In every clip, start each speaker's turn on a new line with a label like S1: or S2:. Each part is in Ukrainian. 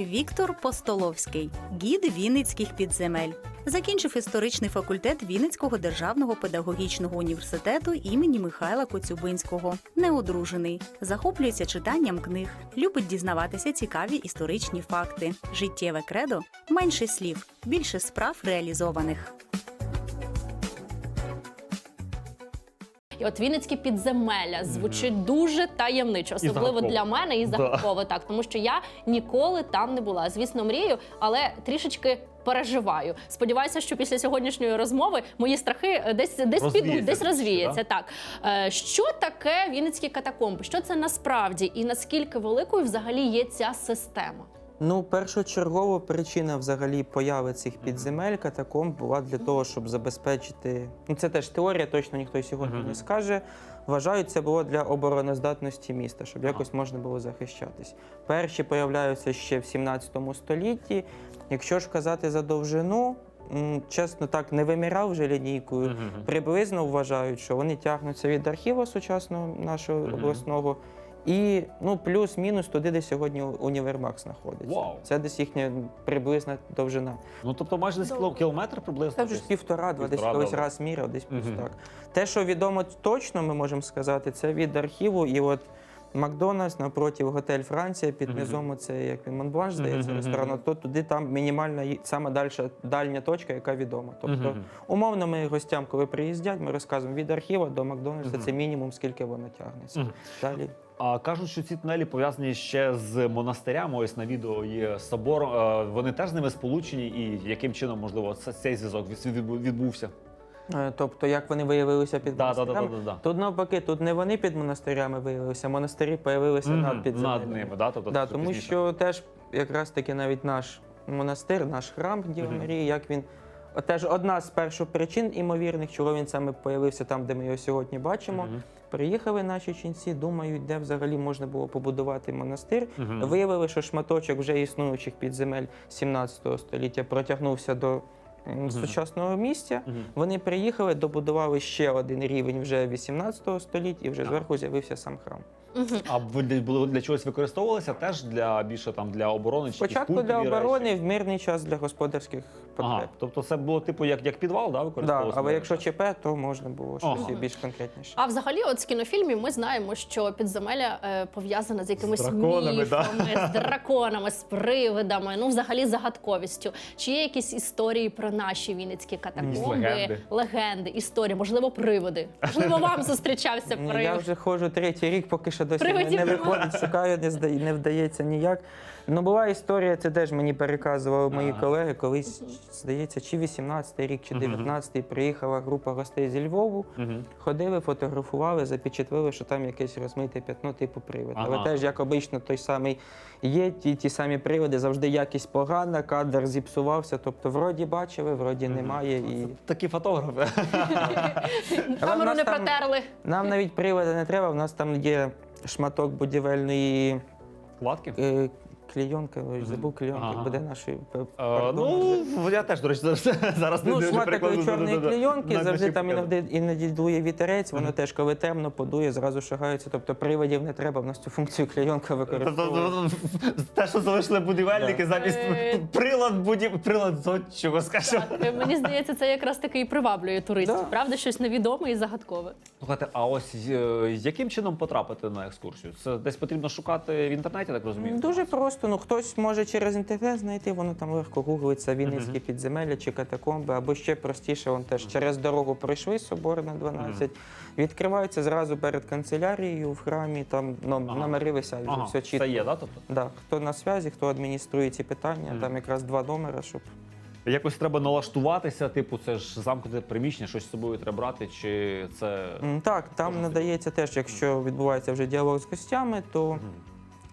S1: Віктор Постоловський, гід Вінницьких підземель. Закінчив історичний факультет Вінницького державного педагогічного університету імені Михайла Коцюбинського. Неодружений, захоплюється читанням книг, любить дізнаватися цікаві історичні факти. Життєве кредо менше слів, більше справ реалізованих.
S2: І от Вінницькі підземелля звучить дуже таємничо, особливо для мене і
S3: Да.
S2: загадково, так тому що я ніколи там не була. Звісно, мрію, але трішечки. Переживаю. Сподіваюся, що після сьогоднішньої розмови мої страхи е, десь десь підуть, десь
S3: трішки,
S2: розвіються. Так Е, що таке Вінницькі катакомби? Що це насправді, і наскільки великою взагалі є ця система?
S4: Ну, першочергова причина взагалі появи цих підземель катакомб була для того, щоб забезпечити. Ну, це теж теорія, точно ніхто сьогодні не скаже. Вважають, це було для обороноздатності міста, щоб якось можна було захищатись. Перші появляються ще в 17 столітті. Якщо ж казати за довжину, чесно так не виміряв вже лінійкою. Приблизно вважають, що вони тягнуться від архіву сучасного нашого обласного. І ну, плюс-мінус туди, де сьогодні універмаг знаходиться.
S3: Вау.
S4: Це десь їхня приблизна довжина.
S3: Ну тобто майже десь кіло- кілометр приблизно.
S4: Це вже півтора-два, десь
S3: Півтора,
S4: колись раз міряв, десь плюс так. Те, що відомо точно, ми можемо сказати, це від архіву. І от Макдональдс напроти готель Франція, під низом це як він Монбланш, здається,
S3: Мгм,
S4: ресторан. То туди там мінімальна саме дальша дальня точка, яка відома. Тобто,
S3: Мгм.
S4: умовно, ми гостям, коли приїздять, ми розказуємо від архіву до Макдональдса,
S3: Мгм.
S4: це мінімум, скільки воно тягнеться.
S3: Мгм.
S4: Далі.
S3: А кажуть, що ці тунелі пов'язані ще з монастирями. Ось на відео є собор. Е, Вони теж з ними сполучені, і яким чином можливо це- цей зв'язок відбувся?
S4: Е, Тобто, як вони виявилися під
S3: Да, да, да, да, да, да.
S4: Тут навпаки, тут не вони під монастирями виявилися, монастирі появилися
S3: Мгм,
S4: над підземеллями.
S3: над ними, да? Тобто
S4: да, тому
S3: пізніше.
S4: що теж якраз таки навіть наш монастир, наш храм Діви
S3: Мгм.
S4: Марії, як він. Теж одна з перших причин імовірних, чого він саме появився там, де ми його сьогодні бачимо.
S3: Мгм.
S4: Приїхали наші ченці, думають, де взагалі можна було побудувати монастир.
S3: Мгм.
S4: Виявили, що шматочок вже існуючих підземель 17 століття протягнувся до м, сучасного місця.
S3: Мгм.
S4: Вони приїхали, добудували ще один рівень вже 18 століття, і вже зверху з'явився сам храм.
S2: Мгм.
S3: А ви для, для чогось використовувалися теж для більше там для оборони чи
S4: Спочатку для оборони,
S3: речі?
S4: в мирний час для господарських
S3: Ага,
S4: потреб.
S3: тобто це було типу як, як підвал, да,
S4: Да,
S3: використовувалося?
S4: але якщо ЧП, то можна було щось
S3: Ага.
S4: більш конкретніше.
S2: А взагалі, от з кінофільмів ми знаємо, що підземелля е, пов'язане з якимись
S3: драконами,
S2: міфами, з драконами, з привидами, ну взагалі загадковістю. Чи є якісь історії про наші вінницькі катакомби,
S3: легенди.
S2: легенди, історії, можливо, привиди? Можливо, вам зустрічався
S4: Ні, Я вже ходжу третій рік, поки що досі не,
S2: Привидів
S4: не виходить, шукаю, не, зда... не вдається ніяк. Ну, була історія, це теж мені переказували мої
S3: Ага.
S4: колеги. Колись, здається, чи 18-й рік, чи 19-й приїхала група гостей зі Львову. Ходили, фотографували, запечатлили, що там якесь розмите п'ятно, типу привид.
S3: Ага.
S4: Але теж, як обично, той самий є, ті, ті самі приводи, завжди якість погана, кадр зіпсувався. Тобто, вроді бачили, вроді немає. І...
S3: Такі фотографи.
S2: Камеру не протерли.
S4: Нам навіть приводи не треба, в нас там є шматок будівельної
S3: Кладки?
S4: Е, клейонки, ой, забув клейонки,
S3: Ага.
S4: буде нашої п-
S3: Е,
S4: пардон,
S3: ну, я теж, до речі, зараз, зараз
S4: Ну,
S3: не
S4: шмат
S3: перекладу,
S4: такої чорної.
S3: На-
S4: завжди
S3: на
S4: там іноді, іноді дує вітерець, воно теж коли темно, подує, зразу шагаються. Тобто приводів не треба, в нас цю функцію клейонка
S3: Тобто,
S4: використовує.
S3: те, що залишили будівельники, замість
S2: Е.
S3: прилад будів прилад.
S2: Так, е, мені здається, це якраз таки і приваблює туристів.
S4: Да.
S2: Правда, щось невідоме і загадкове.
S3: Слухайте, а ось е, яким чином потрапити на екскурсію? Це десь потрібно шукати в інтернеті, так розумію?
S4: Дуже просто. Ну хтось може через інтернет знайти, воно там легко гуглиться, Вінницькі підземелля чи катакомби, або ще простіше, вон теж через дорогу пройшли собор на 12. Відкриваються зразу перед канцелярією в храмі, там ну,
S3: Ага.
S4: номери висять, вже
S3: Ага,
S4: все чітко.
S3: це є, да, тобто?
S4: Да, хто на зв'язі, хто адмініструє ці питання, там якраз два номери, щоб
S3: Якось треба налаштуватися, типу, це ж замкнуте приміщення, щось з собою треба брати, чи це.
S4: М, так, там надається теж, якщо відбувається вже діалог з гостями, то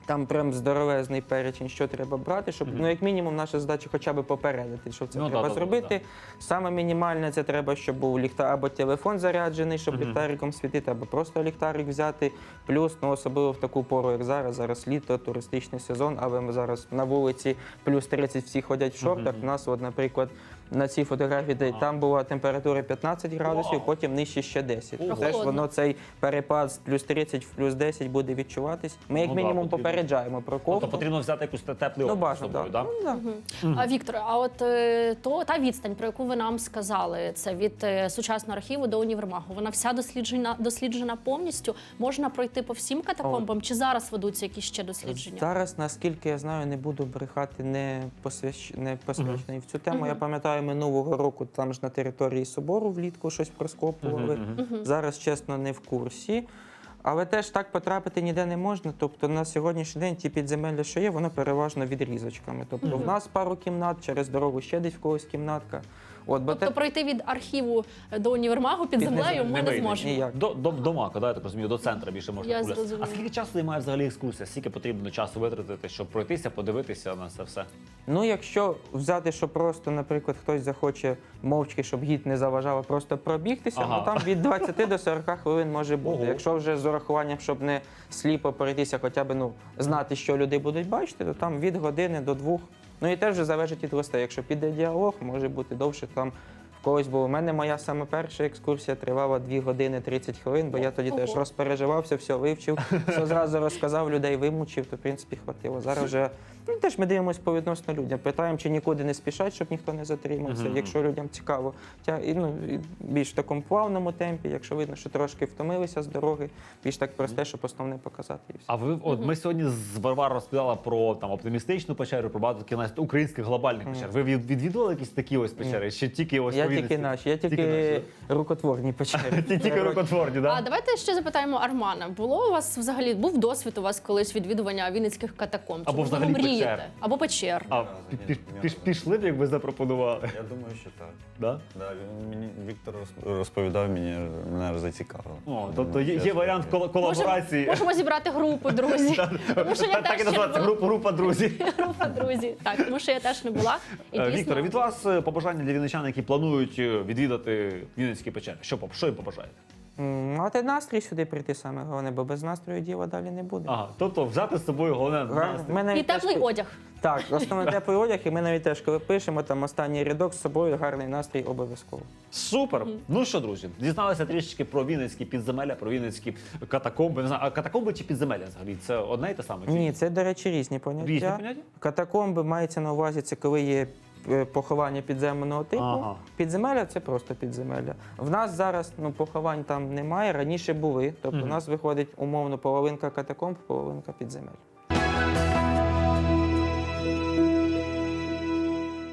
S4: там прям здоровезний перечень, що треба брати, щоб ну як мінімум наша задача хоча б попередити, що це
S3: Ну,
S4: треба
S3: да, да, да,
S4: зробити. Саме мінімальне це треба, щоб був ліхтар або телефон заряджений, щоб ліхтариком світити, або просто ліхтарик взяти. Плюс, ну особливо в таку пору, як зараз, зараз літо, туристичний сезон, але ми зараз на вулиці плюс 30 всі ходять в шортах. У нас, от, наприклад, на цій фотографії, де там була температура 15 градусів, потім нижче ще 10.
S3: Ого.
S4: Теж воно цей перепад з плюс 30 в плюс 10 буде відчуватись. Ми як
S3: Ну да,
S4: мінімум
S3: потрібно.
S4: попереджаємо про
S3: Тобто
S4: ковку.
S3: потрібно взяти якусь теплий
S4: Ну,
S3: одяг з
S4: бажано,
S3: собою,
S4: так.
S3: да?
S4: Ну, да.
S2: А Вікторе, а от е, то та відстань, про яку ви нам сказали, це від е, сучасного архіву до універмагу. Вона вся досліджена досліджена повністю. Можна пройти по всім катакомбам, чи зараз ведуться якісь ще дослідження?
S4: Зараз, наскільки я знаю, не буду брехати не посвящ... не посвячений в цю тему. Я пам'ятаю, минулого року там ж на території собору влітку щось проскопували. Зараз, чесно, не в курсі. Але теж так потрапити ніде не можна. Тобто на сьогоднішній день ті підземелля, що є, воно переважно відрізочками. Тобто в нас пару кімнат, через дорогу ще десь в когось кімнатка. От, бо
S2: Тобто
S4: те-
S2: пройти від архіву до універмагу під
S4: Під
S2: землею ми не
S3: вийде
S2: зможемо.
S4: ніяк.
S3: До, до, до мака, да, я так розумію, до центру більше можна
S2: Я
S3: прогулятися.
S2: зрозуміла.
S3: А скільки часу займає взагалі екскурсія? Скільки потрібно часу витратити, щоб пройтися, подивитися на це все?
S4: Ну, якщо взяти, що просто, наприклад, хтось захоче мовчки, щоб гід не заважав, а просто пробігтися,
S3: Ага.
S4: ну там від 20 до 40 хвилин може бути.
S3: Ого.
S4: Якщо вже з урахуванням, щоб не сліпо перейтися, хоча б ну, знати, що люди будуть бачити, то там від години до двох. Ну і теж вже залежить від гостей. Якщо піде діалог, може бути довше там. В когось, бо у мене моя саме перша екскурсія тривала 2 години 30 хвилин, бо я тоді теж розпереживався, все вивчив, все зразу розказав, людей вимучив, то в принципі хватило. Зараз вже ну, теж ми дивимося по відносно людям. Питаємо, чи нікуди не спішать, щоб ніхто не затримався.
S3: Мгм.
S4: Якщо людям цікаво, тя, і, ну, і більш в такому плавному темпі, якщо видно, що трошки втомилися з дороги, більш так просте, щоб основне показати. І все.
S3: А ви от ми сьогодні з Варварою розповідала про там оптимістичну печеру, про багато таких навіть українських глобальних печер. Ви від- відвідували якісь такі ось печери? Чи тільки ось
S4: я тільки наші, я тільки,
S3: наші,
S4: рукотворні печери.
S3: Ті- Тільки рукотворні,
S2: А
S3: да?
S2: давайте ще запитаємо Армана. Було у вас взагалі був досвід у вас колись відвідування вінницьких катакомб?
S3: Або взагалі
S2: мрієте?
S3: печер.
S2: Або печер.
S3: А пі- пі- пі- пішли б, якби запропонували.
S5: Я думаю, що так.
S3: Да?
S5: Да, він мені Віктор роз- розповідав мені, мене зацікавило.
S3: О, тобто є, є варіант коло- колаборації.
S2: Можемо, можемо зібрати групу, друзі. Тому що я
S3: Так, так і
S2: теж ще не
S3: називається
S2: була.
S3: група, група друзів.
S2: Група, друзі. Так, тому що я теж не була. І
S3: Е,
S2: дійсно,
S3: Вікторе, від вас е, побажання для вінничан, які планують е, відвідати Вінницькі печери. Що, що їм побажаєте?
S4: Мати настрій сюди прийти саме головне, бо без настрою діла далі не буде.
S3: Ага, тобто взяти з собою головне настрій.
S4: Ми
S2: І
S4: навіть теж
S2: теплий
S4: пи-
S2: одяг.
S4: Так, основне теплий одяг, і ми навіть теж, коли пишемо там останній рядок з собою, гарний настрій обов'язково.
S3: Супер. Ну що, друзі, дізналися трішечки про вінницькі підземелля, про вінницькі катакомби. Не знаю, а катакомби чи підземелля взагалі? Це одне і те саме? чи
S4: Ні, це, до речі, різні поняття.
S3: Різні поняття?
S4: Катакомби мається на увазі, це коли є поховання підземного типу.
S3: Ага.
S4: Підземелля це просто підземелля. В нас зараз ну, поховань там немає, раніше були. Тобто у нас виходить умовно половинка катакомб, половинка підземель.